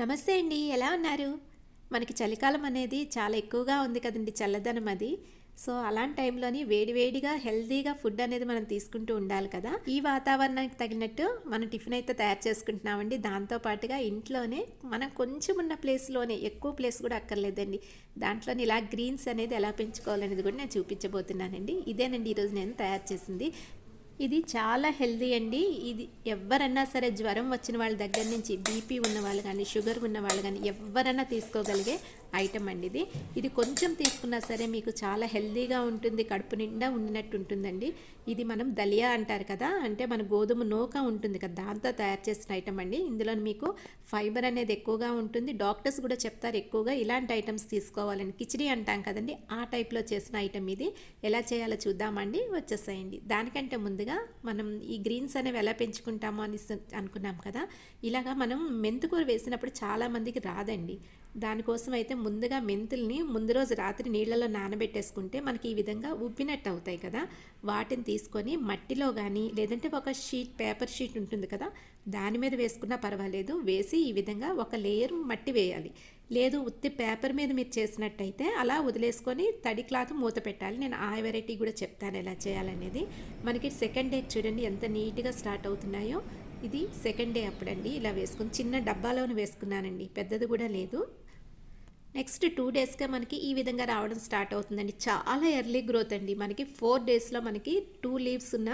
నమస్తే అండి ఎలా ఉన్నారు? మనకి చలికాలం అనేది చాలా ఎక్కువగా ఉంది కదండి చల్లదనం అది. సో అలాంటి టైంలోని వేడివేడిగా హెల్తీగా ఫుడ్ అనేది మనం తీసుకుంటూ ఉండాలి కదా. ఈ వాతావరణానికి తగినట్టు మనం టిఫిన్ అయితే తయారు చేసుకుంటున్నామండి. దాంతో పాటుగా ఇంట్లోనే మనం కొంచెం ఉన్న ప్లేస్లోనే ఎక్కువ ప్లేస్ కూడా అక్కర్లేదండి. దాంట్లోని ఇలా గ్రీన్స్ అనేది ఎలా పెంచుకోవాలనేది కూడా నేను చూపించబోతున్నానండి. ఇదేనండి ఈరోజు నేను తయారు చేసింది. ఇది చాలా హెల్దీ అండి. ఇది ఎవరన్నా సరే జ్వరం వచ్చిన వాళ్ళ దగ్గర నుంచి బీపీ ఉన్న వాళ్ళు కానీ షుగర్ ఉన్న వాళ్ళు కానీ ఎవరన్నా తీసుకోగలిగే ఐటమ్ అండి ఇది. ఇది కొంచెం తీసుకున్నా సరే మీకు చాలా హెల్దీగా ఉంటుంది కడుపు నిండా ఉండినట్టు ఉంటుందండి. ఇది మనం దలియా అంటారు కదా అంటే మన గోధుమ నూక ఉంటుంది కదా దాంతో తయారు చేసిన ఐటమ్ అండి. ఇందులో మీకు ఫైబర్ అనేది ఎక్కువగా ఉంటుంది. డాక్టర్స్ కూడా చెప్తారు ఎక్కువగా ఇలాంటి ఐటమ్స్ తీసుకోవాలని. కిచిడి అంటాం కదండి ఆ టైప్లో చేసిన ఐటమ్ ఇది. ఎలా చేయాలో చూద్దామండి వచ్చేసాయండి. దానికంటే ముందుగా మనం ఈ గ్రీన్స్ అనేవి ఎలా పెంచుకుంటామో అని అనుకున్నాం కదా ఇలాగా మనం మెంతుకూర వేసినప్పుడు చాలామందికి రాదండి. దానికోసం అయితే ముందుగా మెంతుల్ని ముందు రోజు రాత్రి నీళ్ళలో నానబెట్టేసుకుంటే మనకి ఈ విధంగా ఉబ్బినట్టు అవుతాయి కదా. వాటిని తీసుకొని మట్టిలో కానీ లేదంటే ఒక షీట్ పేపర్ షీట్ ఉంటుంది కదా దాని మీద వేసుకున్నా పర్వాలేదు. వేసి ఈ విధంగా ఒక లేయర్ మట్టి వేయాలి. లేదు ఉత్తి పేపర్ మీద మీరు చేసినట్టయితే అలా వదిలేసుకొని తడి క్లాత్ మూత పెట్టాలి. నేను ఆ వెరైటీ కూడా చెప్తాను ఎలా చేయాలనేది. మనకి సెకండ్ డే చూడండి ఎంత నీట్గా స్టార్ట్ అవుతున్నాయో. ఇది సెకండ్ డే అప్పుడండి. ఇలా వేసుకుని చిన్న డబ్బాలోని వేసుకున్నానండి. పెద్దది కూడా లేదు. నెక్స్ట్ టూ డేస్గా మనకి ఈ విధంగా రావడం స్టార్ట్ అవుతుందండి. చాలా ఎర్లీ గ్రోత్ అండి. మనకి ఫోర్ డేస్లో మనకి టూ లీవ్స్ ఉన్న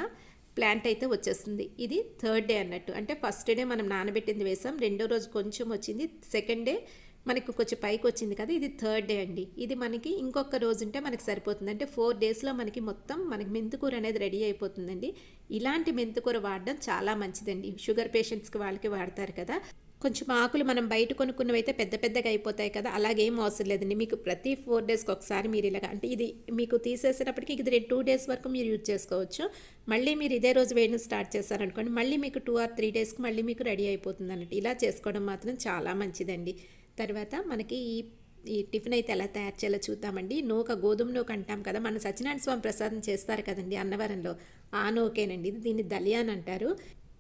ప్లాంట్ అయితే వచ్చేస్తుంది. ఇది థర్డ్ డే అన్నట్టు. అంటే ఫస్ట్ డే మనం నానబెట్టింది వేసాం. రెండో రోజు కొంచెం వచ్చింది. సెకండ్ డే మనకి కొంచెం పైకి వచ్చింది కదా ఇది థర్డ్ డే అండి. ఇది మనకి ఇంకొక రోజు ఉంటే మనకి సరిపోతుంది. అంటే ఫోర్ డేస్లో మనకి మొత్తం మనకి మెంతుకూర అనేది రెడీ అయిపోతుందండి. ఇలాంటి మెంతుకూర వాడడం చాలా మంచిదండి. షుగర్ పేషెంట్స్కి వాళ్ళకి వాడతారు కదా. కొంచెం ఆకులు మనం బయట కొనుక్కున్నవి అయితే పెద్ద పెద్దగా అయిపోతాయి కదా అలాగేం అవసరం లేదండి. మీకు ప్రతి ఫోర్ డేస్కి ఒకసారి మీరు ఇలాగ అంటే ఇది మీకు తీసేసినప్పటికీ ఇది టూ డేస్ వరకు మీరు యూజ్ చేసుకోవచ్చు. మళ్ళీ మీరు ఇదే రోజు వేయడం స్టార్ట్ చేశారనుకోండి మళ్ళీ మీకు టూ ఆర్ త్రీ డేస్కి మళ్ళీ మీకు రెడీ అయిపోతుంది అన్నట్టు ఇలా చేసుకోవడం మాత్రం చాలా మంచిదండి. తర్వాత మనకి ఈ ఈ టిఫిన్ అయితే ఎలా తయారు చేయాలో చూద్దామండి. నూక గోధుమ నూక అంటాం కదా మన సత్యనారాయణ స్వామి ప్రసాదం చేస్తారు కదండి అన్నవరంలో. ఆ నూకేనండి దీన్ని దలియాన్ అంటారు.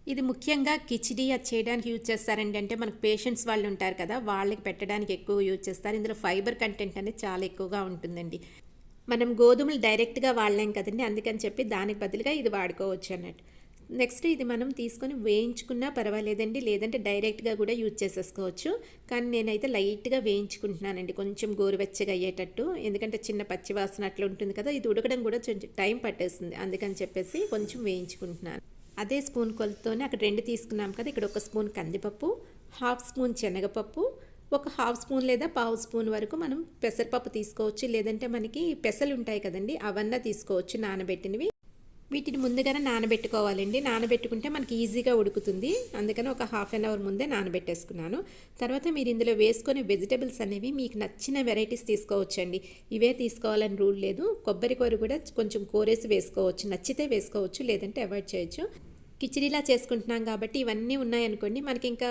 ఇది ముఖ్యంగా కిచిడి అది చేయడానికి యూజ్ చేస్తారండి. అంటే మనకు పేషెంట్స్ వాళ్ళు ఉంటారు కదా వాళ్ళకి పెట్టడానికి ఎక్కువ యూజ్ చేస్తారు. ఇందులో ఫైబర్ కంటెంట్ అనేది చాలా ఎక్కువగా ఉంటుందండి. మనం గోధుమలు డైరెక్ట్గా వాడలేం కదండి. అందుకని చెప్పి దానికి బదులుగా ఇది వాడుకోవచ్చు అన్నట్టు. నెక్స్ట్ ఇది మనం తీసుకొని వేయించుకున్నా పర్వాలేదండి. లేదంటే డైరెక్ట్గా కూడా యూజ్ చేసేసుకోవచ్చు. కానీ నేనైతే లైట్గా వేయించుకుంటున్నానండి. కొంచెం గోరువెచ్చగా అయ్యేటట్టు. ఎందుకంటే చిన్న పచ్చివాసన అట్లా ఉంటుంది కదా ఇది ఉడకడం కూడా కొంచెం టైం పట్టేస్తుంది. అందుకని చెప్పేసి కొంచెం వేయించుకుంటున్నాను. అదే స్పూన్ కొలతోనే అక్కడ రెండు తీసుకున్నాం కదా ఇక్కడ ఒక స్పూన్ కందిపప్పు హాఫ్ స్పూన్ శనగపప్పు ఒక హాఫ్ స్పూన్ లేదా పావు స్పూన్ వరకు మనం పెసరపప్పు తీసుకోవచ్చు. లేదంటే మనకి పెసలు ఉంటాయి కదండి అవన్నీ తీసుకోవచ్చు నానబెట్టినవి. వీటిని ముందుగానే నానబెట్టుకోవాలండి. నానబెట్టుకుంటే మనకి ఈజీగా ఉడుకుతుంది. అందుకని ఒక హాఫ్ అన్ అవర్ ముందే నానబెట్టేసుకున్నాను. తర్వాత మీరు ఇందులో వేసుకొని వెజిటబుల్స్ అనేవి మీకు నచ్చిన వెరైటీస్ తీసుకోవచ్చండి. ఇవే తీసుకోవాలని రూల్ లేదు. కొబ్బరి కూర కూడా కొంచెం కోరేసి వేసుకోవచ్చు. నచ్చితే వేసుకోవచ్చు లేదంటే అవాయిడ్ చేయొచ్చు. కిచిడీలా చేసుకుంటున్నాం కాబట్టి ఇవన్నీ ఉన్నాయనుకోండి మనకి ఇంకా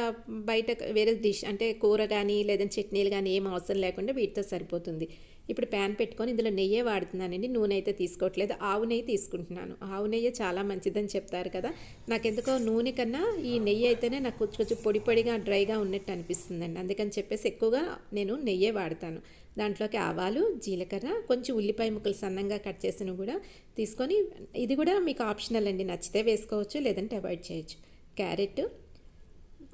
బయట వేరే డిష్ అంటే కూర కానీ లేదంటే చట్నీలు కానీ ఏం అవసరం లేకుండా వీటితో సరిపోతుంది. ఇప్పుడు ప్యాన్ పెట్టుకొని ఇందులో నెయ్యే వాడుతున్నానండి నూనె అయితే తీసుకోవట్లేదు ఆవు నెయ్యి తీసుకుంటున్నాను. ఆవు నెయ్యి చాలా మంచిదని చెప్తారు కదా నాకు ఎందుకో నూనె కన్నా ఈ నెయ్యి అయితేనే నాకు కొంచెం కొంచెం పొడి పొడిగా డ్రైగా ఉన్నట్టు అనిపిస్తుందండి. అందుకని చెప్పేసి ఎక్కువగా నేను నెయ్యే వాడతాను. దాంట్లోకి ఆవాలు జీలకర్ర కొంచెం ఉల్లిపాయ ముక్కలు సన్నంగా కట్ చేసినవి కూడా తీసుకొని ఇది కూడా మీకు ఆప్షనల్ అండి. నచ్చితే వేసుకోవచ్చు లేదంటే అవాయిడ్ చేయొచ్చు. క్యారెట్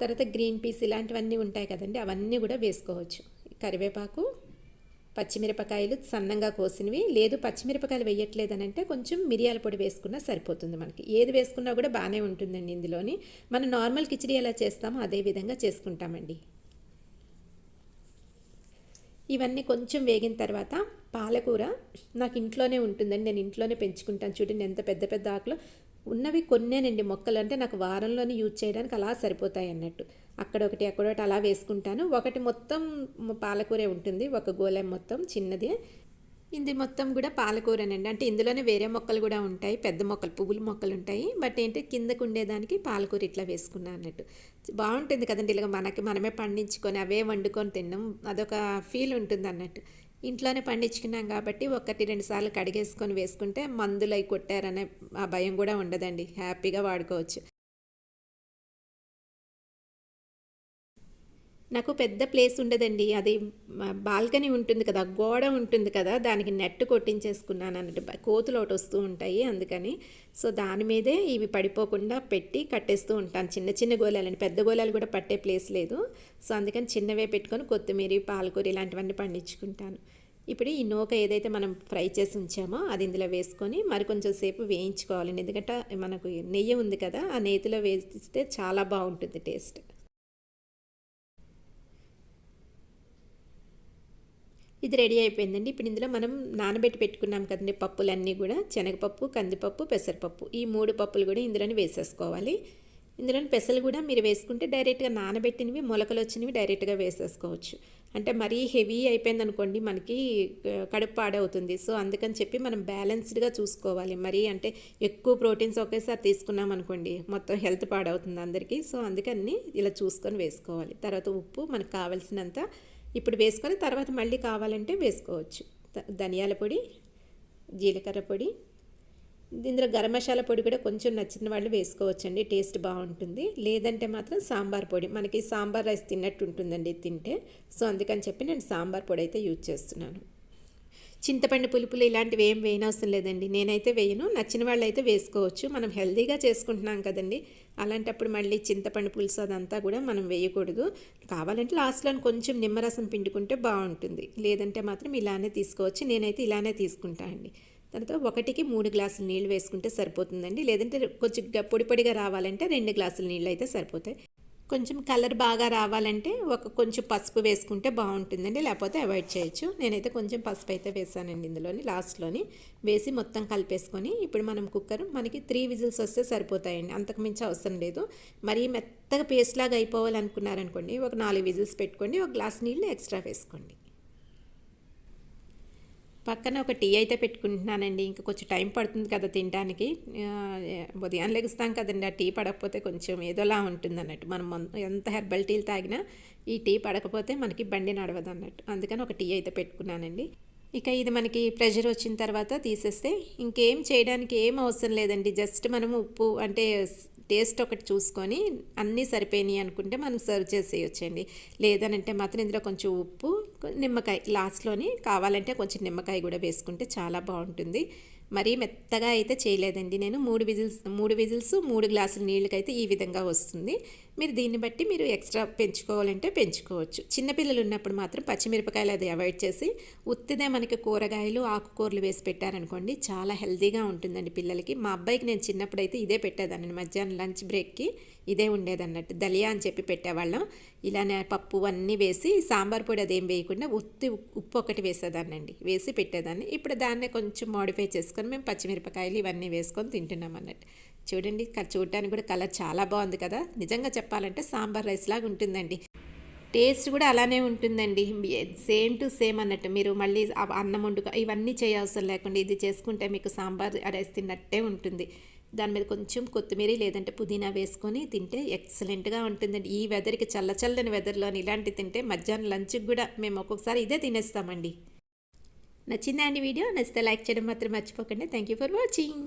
తర్వాత గ్రీన్ పీస్ ఇలాంటివన్నీ ఉంటాయి కదండి అవన్నీ కూడా వేసుకోవచ్చు. కరివేపాకు పచ్చిమిరపకాయలు సన్నంగా కోసినవి. లేదు పచ్చిమిరపకాయలు వేయట్లేదని అంటే కొంచెం మిరియాల పొడి వేసుకున్నా సరిపోతుంది మనకి. ఏది వేసుకున్నా కూడా బాగానే ఉంటుందండి ఇందులోని. మనం నార్మల్ కిచిడి ఎలా చేస్తామో అదే విధంగా చేసుకుంటామండి. ఇవన్నీ కొంచెం వేగిన తర్వాత పాలకూర నాకు ఇంట్లోనే ఉంటుందండి. నేను ఇంట్లోనే పెంచుకుంటాను. చూడండి ఎంత పెద్ద పెద్ద ఆకులు ఉన్నవి కొన్నేనండి. మొక్కలు అంటే నాకు వారంలోనే యూజ్ చేయడానికి అలా సరిపోతాయి అన్నట్టు. అక్కడ ఒకటి అక్కడ ఒకటి అలా వేసుకుంటాను. ఒకటి మొత్తం పాలకూరే ఉంటుంది. ఒక గోళం మొత్తం చిన్నది. ఇది మొత్తం కూడా పాలకూరనండి. అంటే ఇందులోనే వేరే మొక్కలు కూడా ఉంటాయి. పెద్ద మొక్కలు పువ్వుల మొక్కలు ఉంటాయి. బట్ ఏంటి కిందకు ఉండేదానికి పాలకూర ఇట్లా వేసుకున్నాను అన్నట్టు. బాగుంటుంది కదండి. ఇలాగ మనకి మనమే పండించుకొని అవే వండుకొని తినడం అదొక ఫీల్ ఉంటుంది అన్నట్టు. ఇంట్లోనే పండించుకున్నాం కాబట్టి ఒకటి రెండు సార్లు కడిగేసుకొని వేసుకుంటే మందులు అవి కొట్టారనే ఆ భయం కూడా ఉండదండి. హ్యాపీగా వాడుకోవచ్చు. నాకు పెద్ద ప్లేస్ ఉండదండి. అది బాల్కనీ ఉంటుంది కదా గోడ ఉంటుంది కదా దానికి నెట్ కొట్టించేసుకున్నాను అన్నట్టు. కోతులు ఒకటి వస్తూ ఉంటాయి అందుకని. సో దాని మీదే ఇవి పడిపోకుండా పెట్టి కట్టేస్తూ ఉంటాను. చిన్న చిన్న గోలాలని పెద్ద గోళాలు కూడా పట్టే ప్లేస్ లేదు. సో అందుకని చిన్నవే పెట్టుకొని కొత్తిమీర పాలకూర ఇలాంటివన్నీ పండించుకుంటాను. ఇప్పుడు ఈ నూక ఏదైతే మనం ఫ్రై చేసి ఉంచామో అది ఇందులో వేసుకొని మరి కొంచెం సేపు వేయించుకోవాలండి. ఎందుకంటే మనకు నెయ్యి ఉంది కదా ఆ నేతిలో వేస్తే చాలా బాగుంటుంది టేస్ట్. ఇది రెడీ అయిపోయిందండి. ఇప్పుడు ఇందులో మనం నానబెట్టి పెట్టుకున్నాం కదండి పప్పులన్నీ కూడా. శనగపప్పు కందిపప్పు పెసరపప్పు. ఈ మూడు పప్పులు కూడా ఇందులోనే వేసేసుకోవాలి. ఇందులోని పెసలు కూడా మీరు వేసుకుంటే డైరెక్ట్గా నానబెట్టినవి మొలకలు వచ్చినవి డైరెక్ట్గా వేసేసుకోవచ్చు. అంటే మరీ హెవీ అయిపోయింది అనుకోండి మనకి కడుపు పాడవుతుంది. సో అందుకని చెప్పి మనం బ్యాలెన్స్డ్గా చూసుకోవాలి. మరీ అంటే ఎక్కువ ప్రోటీన్స్ ఒకేసారి తీసుకున్నాం అనుకోండి మొత్తం హెల్త్ పాడవుతుంది అందరికీ. సో అందుకని ఇలా చూసుకొని వేసుకోవాలి. తర్వాత ఉప్పు మనకు కావాల్సినంత ఇప్పుడు వేసుకొని తర్వాత మళ్ళీ కావాలంటే వేసుకోవచ్చు. ధనియాల పొడి జీలకర్ర పొడి ఇందులో గరం మసాలా పొడి కూడా కొంచెం నచ్చిన వాళ్ళు వేసుకోవచ్చండి టేస్ట్ బాగుంటుంది. లేదంటే మాత్రం సాంబార్ పొడి మనకి సాంబార్ రైస్ తిన్నట్టు ఉంటుందండి తింటే. సో అందుకని చెప్పి నేను సాంబార్ పొడి అయితే యూజ్ చేస్తున్నాను. చింతపండు పులుపులు ఇలాంటివి ఏం వేయనవసరం లేదండి. నేనైతే వేయను నచ్చిన వాళ్ళు అయితే వేసుకోవచ్చు. మనం హెల్తీగా చేసుకుంటున్నాం కదండి అలాంటప్పుడు మళ్ళీ చింతపండు పులుసు అదంతా కూడా మనం వేయకూడదు. కావాలంటే లాస్ట్లో కొంచెం నిమ్మరసం పిండుకుంటే బాగుంటుంది. లేదంటే మాత్రం ఇలానే తీసుకోవచ్చు. నేనైతే ఇలానే తీసుకుంటా అండి. తర్వాత ఒకటికి మూడు గ్లాసులు నీళ్ళు వేసుకుంటే సరిపోతుందండి. లేదంటే కొంచెం పొడి పొడిగా రావాలంటే రెండు గ్లాసులు నీళ్ళు అయితే సరిపోతాయి. కొంచెం కలర్ బాగా రావాలంటే ఒక కొంచెం పసుపు వేసుకుంటే బాగుంటుందండి. లేకపోతే అవాయిడ్ చేయొచ్చు. నేనైతే కొంచెం పసుపు అయితే వేసానండి ఇందులోని లాస్ట్లోని. వేసి మొత్తం కలిపేసుకొని ఇప్పుడు మనం కుక్కర్ మనకి త్రీ విజిల్స్ వస్తే సరిపోతాయండి. అంతకు మించి అవసరం లేదు. మరీ మెత్తగా పేస్ట్ లాగా అయిపోవాలనుకున్నారనుకోండి ఒక నాలుగు విజిల్స్ పెట్టుకోండి ఒక గ్లాస్ నీళ్ళు ఎక్స్ట్రా వేసుకోండి. పక్కన ఒక టీ అయితే పెట్టుకుంటున్నానండి. ఇంకా కొంచెం టైం పడుతుంది కదా తినడానికి. ఉదయం లెగుస్తాం కదండి. ఆ టీ పడకపోతే కొంచెం ఏదోలా ఉంటుంది అన్నట్టు మనం ఎంత హెర్బల్ టీలు తాగినా ఈ టీ పడకపోతే మనకి బండి నడవదు అన్నట్టు అందుకని ఒక టీ అయితే పెట్టుకున్నానండి. ఇక ఇది మనకి ప్రెషర్ వచ్చిన తర్వాత తీసేస్తే ఇంకేం చేయడానికి ఏం అవసరం లేదండి. జస్ట్ మనం ఉప్పు అంటే టేస్ట్ ఒకటి చూసుకొని అన్నీ సరిపోయినాయి అనుకుంటే మనం సర్వ్ చేసేయొచ్చండి. లేదనంటే మాత్రం ఇందులో కొంచెం ఉప్పు నిమ్మకాయ లాస్ట్లోని కావాలంటే కొంచెం నిమ్మకాయ కూడా వేసుకుంటే చాలా బాగుంటుంది. మరీ మెత్తగా అయితే చేయలేదండి నేను. మూడు విజిల్స్ మూడు విజిల్స్ మూడు గ్లాసులు నీళ్ళకైతే ఈ విధంగా వస్తుంది. మీరు దీన్ని బట్టి మీరు ఎక్స్ట్రా పెంచుకోవాలంటే పెంచుకోవచ్చు. చిన్నపిల్లలు ఉన్నప్పుడు మాత్రం పచ్చిమిరపకాయలు అది అవాయిడ్ చేసి ఉత్తిదే మనకి కూరగాయలు ఆకుకూరలు వేసి పెట్టారనుకోండి చాలా హెల్తీగా ఉంటుందండి పిల్లలకి. మా అబ్బాయికి నేను చిన్నప్పుడు అయితే ఇదే పెట్టేదాన్ని. మధ్యాహ్నం లంచ్ బ్రేక్కి ఇదే ఉండేదన్నట్టు దలియా అని చెప్పి పెట్టేవాళ్ళం. ఇలానే పప్పు అన్నీ వేసి సాంబార్ పొడి అదేం వేయకుండా ఉత్తి ఉప్పు ఒకటి వేసేదాన్నండి. వేసి పెట్టేదాన్ని. ఇప్పుడు దాన్నే కొంచెం మోడిఫై చేసుకొని మేము పచ్చిమిరపకాయలు ఇవన్నీ వేసుకొని తింటున్నాం అన్నట్టు చూడండి చూడడానికి కూడా కలర్ చాలా బాగుంది కదా. నిజంగా చెప్పాలంటే సాంబార్ రైస్ లాగా ఉంటుందండి. టేస్ట్ కూడా అలానే ఉంటుందండి. సేమ్ టు సేమ్ అన్నట్టు. మీరు మళ్ళీ అన్నం వండుక ఇవన్నీ చేయవసరం లేకుండా ఇది చేసుకుంటే మీకు సాంబార్ రైస్ తిన్నట్టే ఉంటుంది. దాని మీద కొంచెం కొత్తిమీర లేదంటే పుదీనా వేసుకొని తింటే ఎక్సలెంట్గా ఉంటుందండి. ఈ వెదర్కి చల్ల చల్లని వెదర్లోని ఇలాంటివి తింటే మధ్యాహ్నం లంచ్కి కూడా మేము ఒక్కొక్కసారి ఇదే తినేస్తామండి. నచ్చిందా అండి వీడియో? నచ్చితే లైక్ చేయడం మాత్రం మర్చిపోకండి. Thank you for watching.